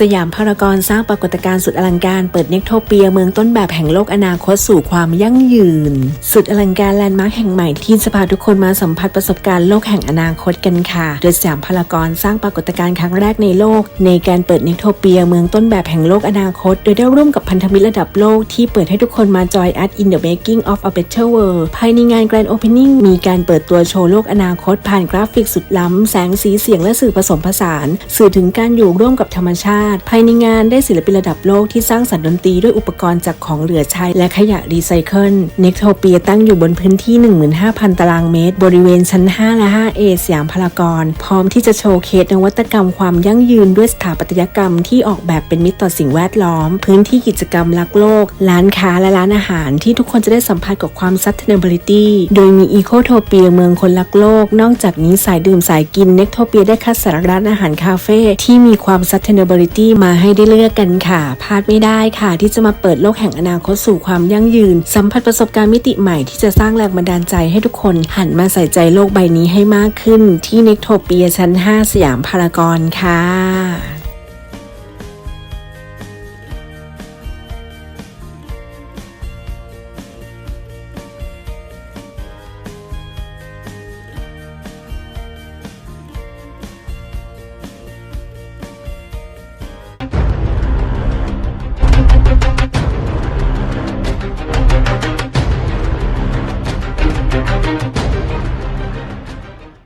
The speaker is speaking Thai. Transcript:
สยามพารากอนสร้างปรากฏการณ์สุดอลังการเปิดเน็กโทเปียเมืองต้นแบบแห่งโลกอนาคตสู่ความยั่งยืน สุดอลังการแลนด์มาร์คแห่งใหม่ที่จะพาทุกคนมาสัมผัสประสบการณ์โลกแห่งอนาคตกันค่ะ โดยสยามพารากอนสร้างปรากฏการณ์ครั้งแรกในโลก ในการเปิดเน็กโทเปียเมืองต้นแบบแห่งโลกอนาคต โดยได้ร่วมกับพันธมิตรระดับโลกที่เปิดให้ทุกคนมาจอย Art in the Making of a Better World ภายในงาน Grand Opening มีการเปิดตัวโชว์โลกอนาคต ผ่านกราฟิกสุดล้ำแสงสีเสียงและสื่อผสมผสาน สื่อถึงการอยู่ร่วมกับธรรมชาติภายในงานได้ศิลปินระดับโลกที่สร้างสรรค์ดนตรีด้วยอุปกรณ์จากของเหลือใช้และขยะรีไซเคิลเน็กโทเปียตั้งอยู่บนพื้นที่ 15,000 ตารางเมตร บริเวณชั้น 5 และ 5A สยามพารากอนพร้อมที่จะโชว์เคสนวัตกรรมความยั่งยืนด้วยสถาปัตยกรรมที่ออกแบบเป็นมิตรต่อสิ่งแวดล้อม พื้นที่กิจกรรมรักโลก ร้านค้าและร้านอาหารที่ทุกคนจะได้สัมผัสกับความ sustainability โดยมีอีโคโทเปียเมืองคนรักโลก นอกจากนี้สายดื่มสายกินเน็กโทเปียได้คัดสรรร้านอาหารคาเฟ่ที่มีความ sustainability มาให้ได้เลือกกันค่ะพลาดไม่ได้ค่ะที่จะมาเปิดโลกแห่งอนาคตสู่ความยั่งยืน สัมผัสประสบการณ์มิติใหม่ที่จะสร้างแรงบันดาลใจให้ทุกคนหันมาใส่ใจโลกใบนี้ให้มากขึ้น ที่เนกโทเปียชั้น 5 สยามพารากอนค่ะ